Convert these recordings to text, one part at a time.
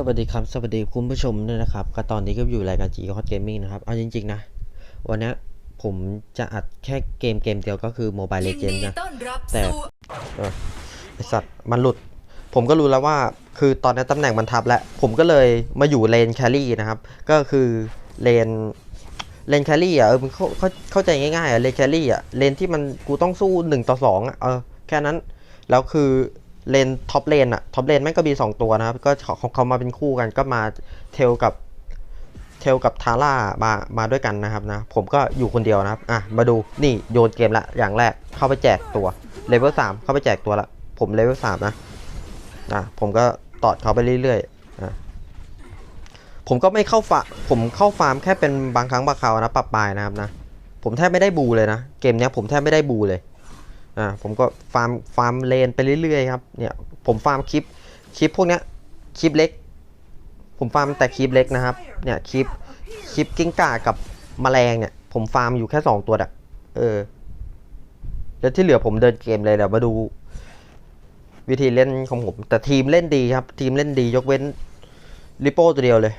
สวัสดีครับ สวัสดีคุณผู้ชมด้วยนะครับ ก็ตอนนี้ก็อยู่รายการจีฮอตเกมมิ่งนะครับ เอาจริง ๆ นะ วันนี้ผมจะอัดแค่เกมเกมเดียวก็คือ Mobile ยิน Legends ดีนะ แต่ไอสัตว์มันหลุด ผมก็รู้แล้วว่าคือตอนนี้ตำแหน่งมันทับแล้ว ผมก็เลยมาอยู่เลนแครี่นะครับ ก็คือเลนเลนแครี่อะเออมันเข้าเข้าใจง่ายๆอะเลนแครี่อะเลนที่มันกูต้องสู้หนึ่งต่อสองอะเออแค่นั้นแล้วคือ เลนท็อปเลนอะท็อปเลนแม่งก็มีสองตัวนะครับ ก็เขาเขาเขามาเป็นคู่กันก็มาเทลกับเทลกับทาร่ามามาด้วยกันนะครับนะ ผมก็อยู่คนเดียวนะครับ อะ มาดูนี่โยนเกมละ อย่างแรกเข้าไปแจกตัวเลเวลสามเข้าไปแจกตัวละ ผมเลเวลสามนะ อะ ผมก็ตอดเขาไปเรื่อยๆอะผมก็ไม่เข้าฟาผมเข้าฟาร์มแค่เป็นบางครั้งบางคราวนะปรับปลายนะครับนะ ผมแทบไม่ได้บูเลยนะ เกมเนี้ยผมแทบไม่ได้บูเลย อ่าผมก็ฟาร์มฟาร์มเลนไปเรื่อยๆครับเนี่ยผมฟาร์มคลิปคลิปพวกเนี้ยคลิปเล็ก ผมฟาร์มแต่คลิปเล็กนะครับเนี่ยคลิปคลิปกิ้งก่ากับแมลงเนี่ยผมฟาร์มอยู่แค่สองตัวดักเออแล้วที่เหลือผมเดินเกมเลยเดี๋ยวมาดู วิธีเล่นของผม แต่ทีมเล่นดีครับ ทีมเล่นดียกเว้นริโป้ตัวเดียวเลย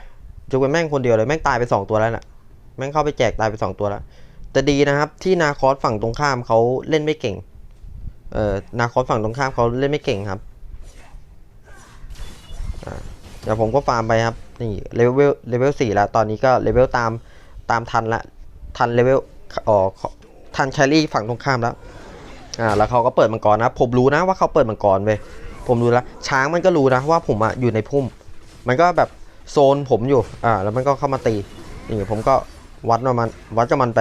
ยกเว้นแม่งคนเดียวเลยแม่งตายไปสองตัวแล้วน่ะแม่งเข้าไปแจกตายไปสองตัวแล้วแต่ดีนะครับ ที่นาคอสฝั่งตรงข้ามเขาเล่นไม่เก่ง เอ่อนาคอสฝั่งตรงข้ามเขาเล่นไม่เก่งครับเดี๋ยวผมก็ฟาร์มไปครับนี่เลเวลเลเวลสี่แล้วตอนนี้ก็เลเวลตามตามทันละทันเลเวลอ๋อทันแชรี่ฝั่งตรงข้ามแล้วอ่าแล้วเขาก็เปิดมังกรนะผมรู้นะว่าเขาเปิดมังกรเว้ยผมรู้แล้วช้างมันก็รู้นะว่าผมอะอยู่ในพุ่ม มันก็แบบโซนผมอยู่อ่าแล้วมันก็เข้ามาตีนี่ผมก็วัดมันวัดกับมันไป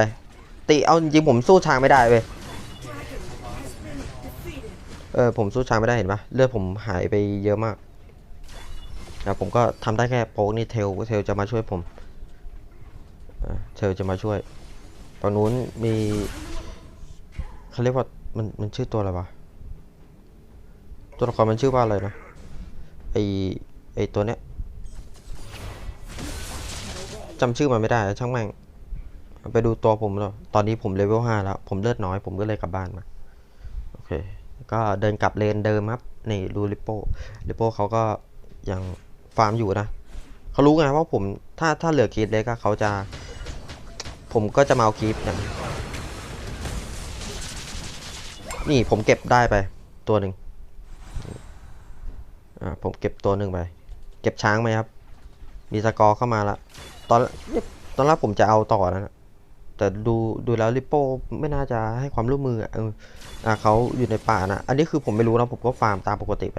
ตีเอาจริงผมสู้ช้างไม่ได้เว้ย ออผมสู้ช้างไม่ได้เห็นปะเลือดผมหายไปเยอะมากนะผมก็ทำได้แค่โป๊กนี่เทลเทลจะมาช่วยผมเทลจะมาช่วยฝั่งนู้นมีเขาเรียกว่ามันมันชื่อตัวอะไรวะตัวละครมันชื่อว่าอะไรนะไอไอตัวเนี้ยจำชื่อมันไม่ได้ช่างแม่งไปดูตัวผมแล้วตอนนี้ผมเลเวลห้าแล้ว ผมเลือดน้อย ผมก็เลยกลับบ้านมา โอเค ก็เดินกลับเลนเดิมครับนี่ดูริโป้ริโป้เขาก็ยังฟาร์มอยู่นะเขารู้ไงว่าผมถ้าถ้าเหลือคีดเล็กอะเขาจะ ผมก็จะมาเอาคีดนะนี่ผมเก็บได้ไปตัวหนึ่งอ่าผมเก็บตัวหนึ่งไป เก็บช้างไหมครับ มีสกอร์เข้ามาละตอนตอนแรกผมจะเอาต่อนะ แต่ดูดูแล้วริปโป้ไม่น่าจะให้ความร่วมมืออะเอออ่าเขาอยู่ในป่านะอันนี้คือผมไม่รู้นะผมก็ฟาร์มตามปกติไป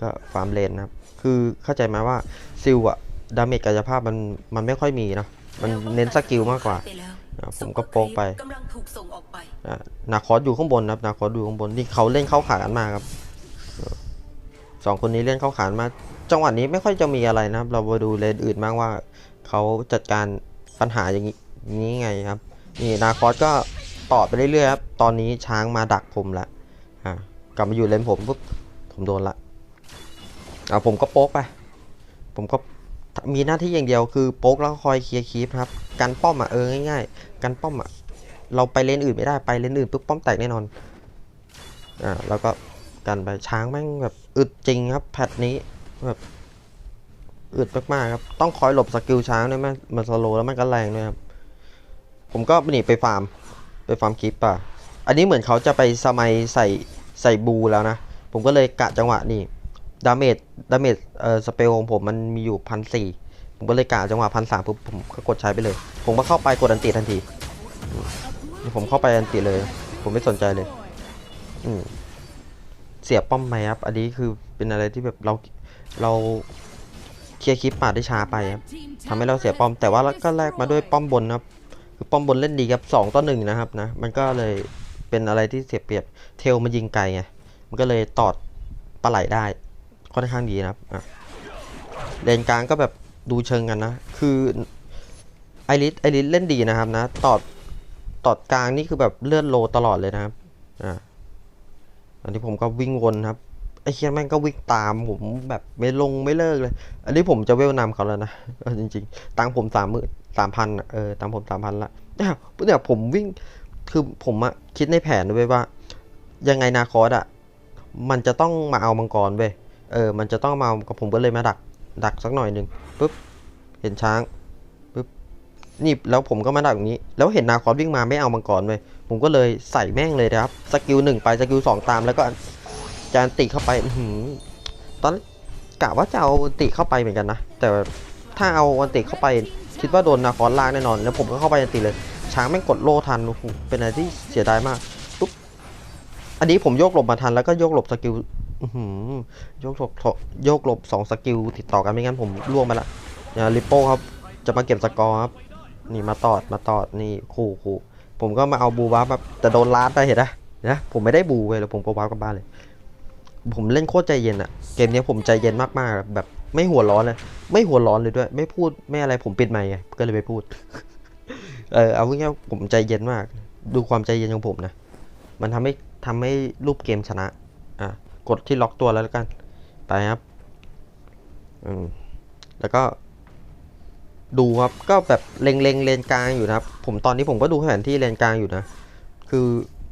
ก็ฟาร์มเลนนะครับคือเข้าใจไหมว่าซิลอะดาเมจกายภาพมันมันไม่ค่อยมีเนาะมันเน้นสกิลมากกว่าผมก็โป๊กไปกำลังไปนาคอสอยู่ข้างบนนะครับนาคอสอยู่ข้างบนนี่เขาเล่นเข้าขากันมากครับสองคนนี้เล่นเข้าขานมา จังหวะนี้ไม่ค่อยจะมีอะไรนะครับ เรามาดูเลนอื่นบ้างว่าเขาจัดการปัญหาอย่างนี้ นี้ไงครับ นี่นาคอสก็ต่อไปเรื่อยๆครับ ตอนนี้ช้างมาดักผมละอ่ากลับมาอยู่เลนผมปุ๊บผมโดนละอ่าผมก็โป๊กไป ผมก็มีหน้าที่อย่างเดียวคือโป๊กแล้วคอยเคลียร์คีปครับกันป้อมอะเออง่ายๆกันป้อมอะเราไปเลนอื่นไม่ได้ไปเลนอื่นปุ๊บป้อมแตกแน่นอนอ่าแล้วก็กันไปช้างแม่งแบบอึดจริงครับแพทนี้แบบอึดมากๆครับต้องคอยหลบสกิลช้างด้วยแม่มันสโลแล้วมันก็แรงด้วยครับ ผมก็หนีไปฟาร์ม ไปฟาร์มคีปป่ะ อันนี้เหมือนเขาจะไปสมัยใส่ใส่บูแล้วนะ ผมก็เลยกะจังหวะนี่ดาเมจดาเมจเอ่อสเปลของผมมันมีอยู่พันสี่ผมก็เลยกะจังหวะพันสามปุ๊บผมก็กดใช้ไปเลย ผมก็เข้าไปกดอันติทันที ผมเข้าไปอันติเลย ผมไม่สนใจเลย อืมเสียป้อมไหมครับ อันนี้คือเป็นอะไรที่แบบเราเราเคลียร์คลิปป่าได้ช้าไปครับทำให้เราเสียป้อมแต่ว่าก็แลกมาด้วยป้อมบนนะครับ คือป้อมบนเล่นดีครับสองต่อหนึ่งนะครับนะมันก็เลยเป็นอะไรที่เสียเปรียบเทลมันยิงไกลไงมันก็เลยตอดปลาไหลได้ค่อนข้างดีนะครับเลนกลางก็แบบดูเชิงกันนะ คือไอริสไอริสเล่นดีนะครับนะ ตอดตอดกลางนี่คือแบบเลื่อนโลตลอดเลยนะครับอ่าอันนี้ผมก็วิ่งวนครับไอเคียนแม่งก็วิ่งตามผมแบบไม่ลงไม่เลิกเลย อันนี้ผมจะเวลนำเขาแล้วนะจริงๆ ตังผมสามหมื่น สามพันเออตังค์ผมสามพันละเนี่ยเนี่ยผมวิ่งคือผมอะคิดในแผนไว้ว่า ยังไงนาคอสอะมันจะต้องมาเอามังกรเว้ยเออ มันจะต้องมาเอากับผมก็เลยมาดัก ดักสักหน่อยหนึ่งปุ๊บเห็นช้างปุ๊บนี่แล้วผมก็มาดักอย่างนี้ แล้วเห็นนาคอสวิ่งมาไม่เอามังกรเลยผมก็เลยใส่แม่งเลยนะครับสกิลหนึ่งไปสกิลสองตามแล้วก็จานติเข้าไปหือตอนกะว่าจะเอาติเข้าไปเหมือนกันนะแต่ถ้าเอาอันติเข้าไป คิดว่าโดนนาคอสลากแน่นอน แล้วผมก็เข้าไปอันติเลย ช้างแม่งกดโล่ทันโอ้โหเป็นอะไรที่เสียดายมากปุ๊บอันนี้ผมโยกหลบมาทันแล้วก็โยกหลบสกิลโยกหลบโยกหลบสองสกิลติดต่อกันไม่งั้นผมล่วงไปละเนี่ยลิปโป้ครับจะมาเก็บสกอร์ครับนี่มาตอดมาตอดนี่คู่คู่ผมก็มาเอาบูวาร์ปแบบแต่โดนลาดไปเห็นนะนะผมไม่ได้บูเว้ยแล้วผมก็วาร์กลับบ้านเลย ผมเล่นโคตรใจเย็นอะเกมนี้ผมใจเย็นมากๆแบบ ไม่หัวร้อนเลย ไม่หัวร้อนเลยด้วย ไม่พูดไม่อะไรผมปิดไมค์ไงก็เลยไม่พูด เออเอาง่ายๆผมใจเย็นมาก ดูความใจเย็นของผมนะ มันทำให้ทำให้รูปเกมชนะ อะกดที่ล็อกตัวแล้วกัน ไปครับ อืมแล้วก็ ดูครับก็แบบเล็งเลงเลนกลางอยู่นะครับ ผมตอนนี้ผมก็ดูแผนที่เลนกลางอยู่นะ คือ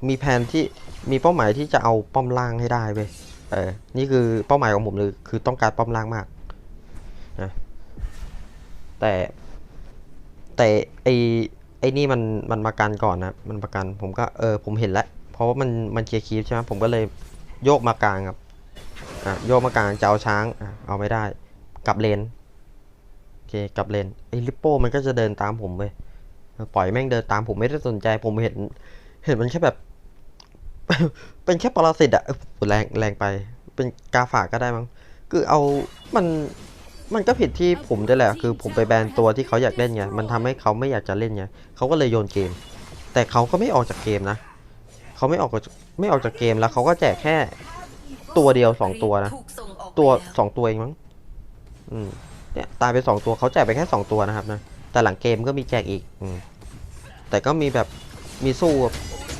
มีแผนที่มีเป้าหมายที่จะเอาป้อมล่างให้ได้เว้ยเออนี่คือเป้าหมายของผมเลยคือต้องการป้อมล่างมาก นะแต่แต่ไอไอนี่มันมันมากันก่อนนะมันประกันผมก็เออผมเห็นแล้ว เพราะว่ามันมันเคลียร์คีฟใช่ไหมผมก็เลยโยกมากลางครับอะโยกมากลางจะเอาช้างอะเอาไม่ได้กลับเลนโอเคกลับเลนไอลิปโป้มันก็จะเดินตามผมไปปล่อยแม่งเดินตามผมไม่ได้สนใจ ผมเห็น เห็นมันแค่แบบ เป็นแค่ปรสิตอะแรงแรงไป เป็นกาฝากก็ได้มั้งคือเอามัน มันก็ผิดที่ผมด้วยแหละคือผมไปแบนตัวที่เขาอยากเล่นไงมันทำให้เขาไม่อยากจะเล่นไงเขาก็เลยโยนเกม แต่เขาก็ไม่ออกจากเกมนะเขาไม่ออกไม่ออกจากเกมแล้วเขาก็แจกแค่ตัวเดียวสองตัวนะตัวสองตัวเองมั้งอืมเนี่ยตายไปสองตัวเขาแจกไปแค่สองตัวนะครับนะแต่หลังเกมก็มีแจกอีกอืมแต่ก็มีแบบมีสู้แบบ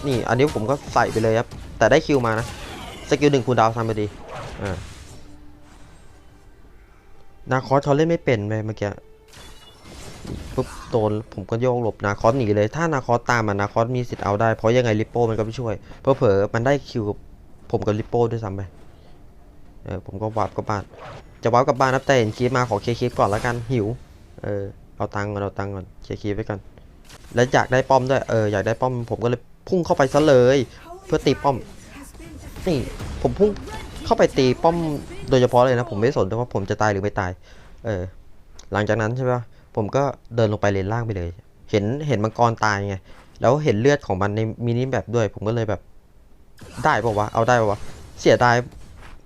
นี่อันนี้ผมก็ใส่ไปเลยครับแต่ได้คิวมานะสกิลหนึ่งคูณดาวทำไปดีอ่า นาคอสเขาเล่นไม่เป็นไปเมื่อกี้ปุ๊บโดนผมก็โยกหลบนาคอสหนีเลย ถ้านาคอสตามมานาคอสมีสิทธิ์เอาได้ เพราะยังไงลิปโป้มันก็ไม่ช่วย เพอเผลอมันได้คิวผมกับลิปโป้ด้วยซ้ำไป เออผมก็วาร์ปกับบ้าน จะวาร์ปกับบ้านนะแต่เห็นคลิปมาขอเคลียร์คลิปก่อนแล้วกันหิว เออเอาตังก่อนเอาตังก่อนเคลียร์คลิปไว้ก่อน แล้วอยากได้ป้อมด้วย เอออยากได้ป้อมผมก็เลยพุ่งเข้าไปซะเลย เพื่อตีป้อม นี่ผมพุ่งเข้าไปตีป้อม โดยเฉพาะเลยนะ ผมไม่สนว่าผมจะตายหรือไม่ตาย เออ หลังจากนั้นใช่ปะผมก็เดินลงไปเลนล่างไปเลย เห็นเห็นมังกรตายไง แล้วเห็นเลือดของมันในมินิแบบด้วย ผมก็เลยแบบ ได้ปะวะ เอาได้ปะวะ เสียดาย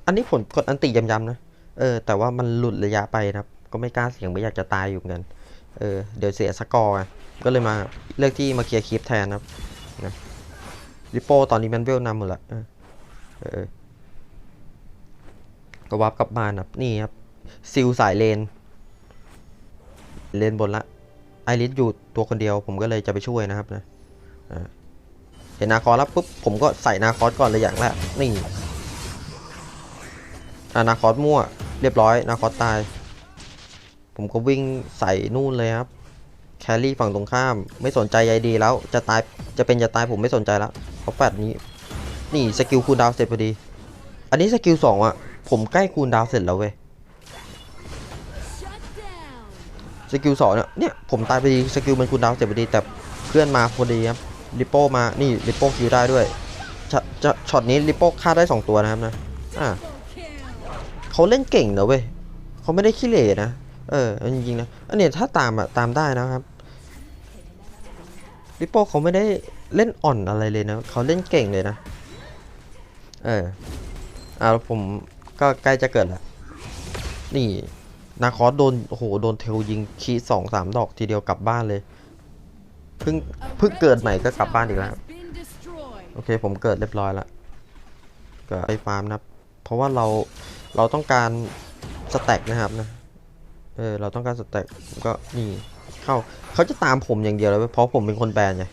อันนี้ผมกดอันติยำๆนะ เออ แต่ว่ามันหลุดระยะไปนะครับ ก็ไม่กล้าเสี่ยงไม่อยากจะตายอยู่เหมือนกัน เออ เดี๋ยวเสียสกอร์ก็เลยมาเลือกที่มาเคลียร์คลิปแทนนะครับนะริปโป้ตอนนี้มันเวลนำหมดละเออเออ ก็วับกลับบ้านครับนี่ครับซิลสายเลน เลนบนละไอริสอยู่ตัวคนเดียวผมก็เลยจะไปช่วยนะครับนะเห็นนาคอสแล้วปุ๊บผมก็ใส่นาคอสก่อนเลยอย่างแรกนี่อานาคอสมั่วเรียบร้อยนาคอสตาย ผมก็วิ่งใส่นู่นเลยครับแครี่ฝั่งตรงข้าม ไม่สนใจใยดีแล้วจะตายจะเป็นจะตายผมไม่สนใจแล้วเพราะแฟดนี้ นี่สกิลคูลดาวเสร็จพอดี อันนี้สกิลสองอะ ผมใกล้คูลดาวเสร็จแล้วเว้ยสกิลสองเนี่ยเนี่ยผมตายไปดีสกิลมันคูลดาวเสร็จพอดีแต่เพื่อนมาพอดีครับลิปโป้มานี่ลิปโป้คิวได้ด้วยจะจะช็อตนี้ลิปโป้ฆ่าได้สองตัวนะครับนะอ่าเขาเล่นเก่งนะเว้ยเขาไม่ได้ขี้เหร่นะเออจริงๆนะอันนี้ถ้าตามอะตามได้นะครับลิปโป้เขาไม่ได้เล่นอ่อนอะไรเลยนะเขาเล่นเก่งเลยนะเอออ่าผม ก็ใกล้จะเกิดแล้ว นี่นาคอสโดนโอ้โหโดนเทลยิงคีสองสามดอกทีเดียวกลับบ้านเลยเพิ่งเพิ่งเกิดใหม่ก็กลับบ้านอีกแล้ว โอเคผมเกิดเรียบร้อยแล้วก็ไอฟาร์มนะเพราะว่าเราเราต้องการสแต็กนะครับนะเออเราต้องการสแต็กก็นี่เข้าเขาจะตามผมอย่างเดียวเลยเพราะผมเป็นคนแบนไง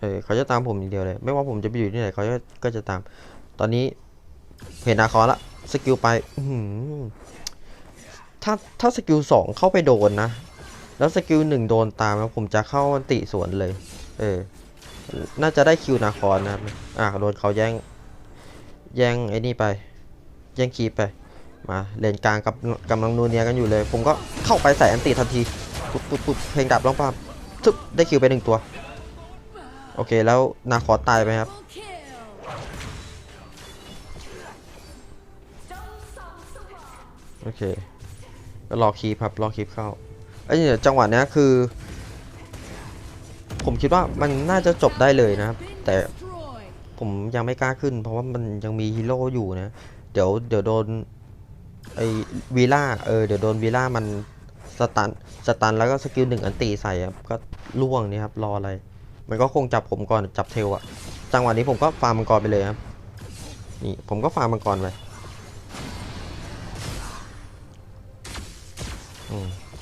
เออเขาจะตามผมอย่างเดียวเลย ไม่ว่าผมจะไปอยู่ที่ไหนเขาก็ก็จะตาม ตอนนี้เห็นนาคอสละ สกิลไปถ้าถ้าสกิลสองเข้าไปโดนนะ แล้วสกิลหนึ่งโดนตามแล้วผมจะเข้าอันติสวนเลย เออ น่าจะได้คิวนาคอนนะครับอะโดนเขาแย่ง แย่งไอ้นี่ไป แย่งคีไป มาเลนกลางกับกำลังนูเนียกันอยู่เลย ผมก็เข้าไปใส่อันติทันทีปุ๊บปุ๊บปุ๊บเพลงดับร้องปั๊บทึบได้คิวไปหนึ่งตัว โอเคแล้วนาคอตายไปครับ โอเค ก็รอคีบครับ รอคีบเข้าไอ้ยเนี่ยจังหวะเนี้ยคือ ผมคิดว่ามันน่าจะจบได้เลยนะครับ แต่ผมยังไม่กล้าขึ้น เพราะว่ามันยังมีฮีโร่อยู่นะ เดี๋ยวเดี๋ยวโดนไอ้วีล่าเออเดี๋ยวโดนวีล่ามันสตันสตันแล้วก็สกิลหนึ่งอันตีใส่ครับก็ล่วงนี่ครับรออะไร มันก็คงจับผมก่อนจับเทลอะจังหวะนี้ผมก็ฟาร์มมังกรไปเลยครับนี่ผมก็ฟาร์มมังกรไป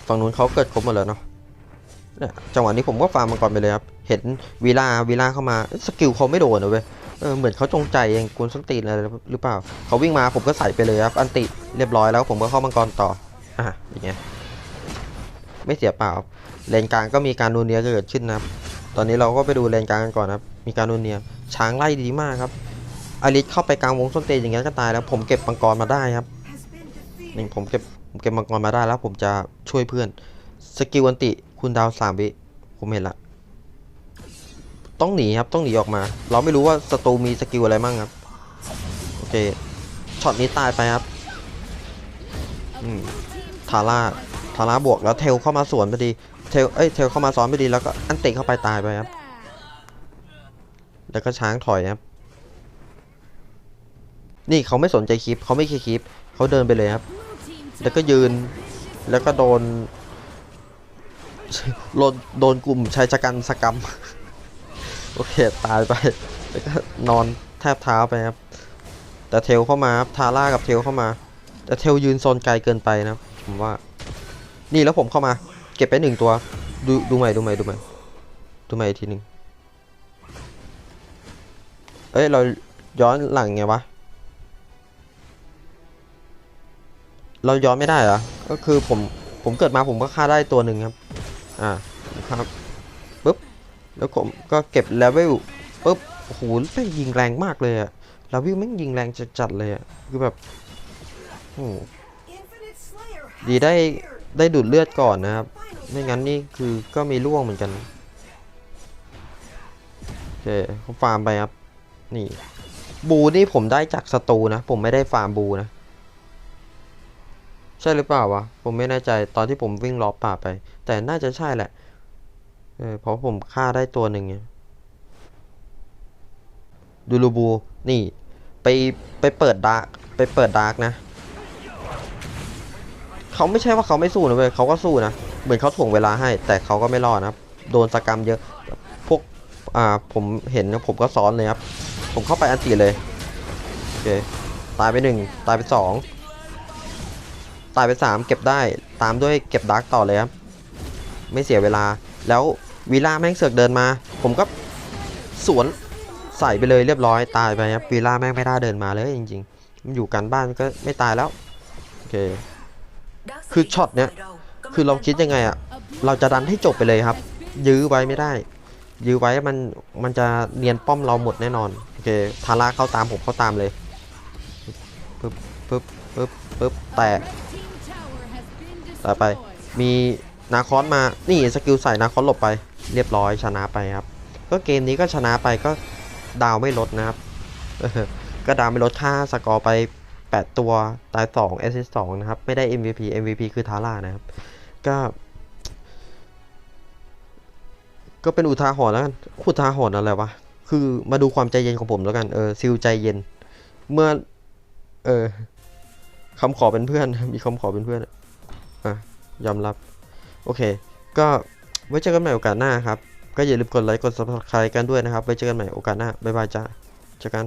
ฝั่งนู้นเขาเกิดครบหมดแล้วเนาะเนี่ยจังหวะนี้ผมก็ฟาร์มมังกรไปเลยครับ เห็นวีล่าวีล่าเข้ามาสกิลเขาไม่โดนนะเว้ยเออเหมือนเขาจงใจเองกวนส้นตีนอะไรหรือเปล่าเขาวิ่งมาผมก็ใส่ไปเลยครับ อันติเรียบร้อยแล้วผมก็เข้ามังกรต่ออะอย่างเงี้ยไม่เสียเปล่าครับเลนกลางก็มีการนูนเนียเกิดขึ้นนะครับ ตอนนี้เราก็ไปดูเลนกลางกันก่อนนะครับ มีการนูนเนียช้างไล่ดีมากครับอาริสเข้าไปกลางวงส้นตีนอย่างเงี้ยก็ตายแล้ว ผมเก็บมังกรมาได้ครับหนี่งผมเก็บ ผมเก็บมังกรมาได้แล้วผมจะช่วยเพื่อน สกิลอันติคุณดาวสามวิผมเห็นละต้องหนีครับต้องหนีออกมา เราไม่รู้ว่าศัตรูมีสกิลอะไรมั่งครับโอเคช็อตนี้ตายไปครับทาร่าทาร่าบวกแล้วเทลเข้ามาสวนพอดีเทลเอ้ยเทลเข้ามาซ้อนพอดีแล้วก็อันติเข้าไปตายไปครับ แล้วก็ช้างถอยครับ นี่เขาไม่สนใจคลิปเขาไม่เคลียร์คลิปเขาเดินไปเลยครับ แล้วก็ยืน แล้วก็โดนโดนโดนกลุ่มชายชะกันสกรรม โอเค ตายไป แล้วก็นอนแทบเท้าไปครับ แต่เทลเข้ามาครับทาร่ากับเทลเข้ามา แต่เทลยืนโซนไกลเกินไปนะผมว่า นี่แล้วผมเข้ามา เก็บไปหนึ่งตัว ดูดูใหม่ดูใหม่ดูใหม่ดูใหม่อีกทีหนึ่งเอ้ย เราย้อนหลังไงวะ เราย้อนไม่ได้เหรอ ก็คือผมผมเกิดมาผมก็ฆ่าได้ตัวหนึ่งครับ อ่าครับปุ๊บ แล้วผมก็เก็บเลเวลปุ๊บโอ้โหแม่งยิงแรงมากเลยอะเลเวลแม่งยิงแรงจัดๆเลยอะคือแบบโอ้โหดีได้ได้ดูดเลือดก่อนนะครับ ไม่งั้นนี่คือก็มีร่วงเหมือนกันโอเคเขาฟาร์มไปครับ นี่ บูนี่ผมได้จากศัตรูนะ ผมไม่ได้ฟาร์มบูนะ ใช่หรือเปล่าวะ ผมไม่แน่ใจตอนที่ผมวิ่งล้อป่าไป แต่น่าจะใช่แหละ เออเพราะผมฆ่าได้ตัวหนึ่งไงดูรูบูนี่ ไปไปเปิดดาร์กไปเปิดดาร์กนะ เขาไม่ใช่ว่าเขาไม่สู้นะเว้ยเขาก็สู้นะ เหมือนเขาถ่วงเวลาให้ แต่เขาก็ไม่รอดนะครับโดนสกรรมเยอะ พวก อ่า ผมเห็นนะผมก็ซ้อนเลยครับ ผมเข้าไปอันตีเลย โอเค ตายไปหนึ่ง ตายไปสอง ตายไปสามเก็บได้ตามด้วยเก็บดาร์กต่อเลยครับ ไม่เสียเวลา แล้ววีล่าแม่งเสือกเดินมา ผมก็สวนใส่ไปเลยเรียบร้อยตายไปครับวีล่าแม่งไม่ได้เดินมาเลยจริงๆ มันอยู่กันบ้านก็ไม่ตายแล้วโอเคคือช็อตเนี้ยคือเราคิดยังไงอะเราจะดันให้จบไปเลยครับ ยื้อไว้ไม่ได้ ยื้อไว้มันมันจะเนียนป้อมเราหมดแน่นอนโอเคทาร่าเข้าตามผมเข้าตามเลยปึ๊บปึ๊บปึ๊บปึ๊บแตก ต่อไป มีนาคอสมา นี่สกิลใส่นาคอสหลบไป เรียบร้อยชนะไปครับ ก็เกมนี้ก็ชนะไปก็ดาวไม่ลดนะครับ ก็ดาวไม่ลดค่าสกอร์ไป 8 ตัว ตาย2 s อ s 2นะครับ ไม่ได้ MVP MVP คือทาร่านะครับ ก็ ก็เป็นอุทาหรณ์แล้วกันอุทาหรณ์อะไรวะ คือมาดูความใจเย็นของผมแล้วกัน เออซิลใจเย็น เมื่อ เออคำขอเป็นเพื่อน มีคำขอเป็นเพื่อน อะยอมรับ โอเค ก็ไว้เจอกันใหม่โอกาสหน้าครับ ก็อย่าลืมกดไลค์กด subscribe กันด้วยนะครับ ไว้เจอกันใหม่โอกาสหน้า บ๊ายบายจ้าเจอกัน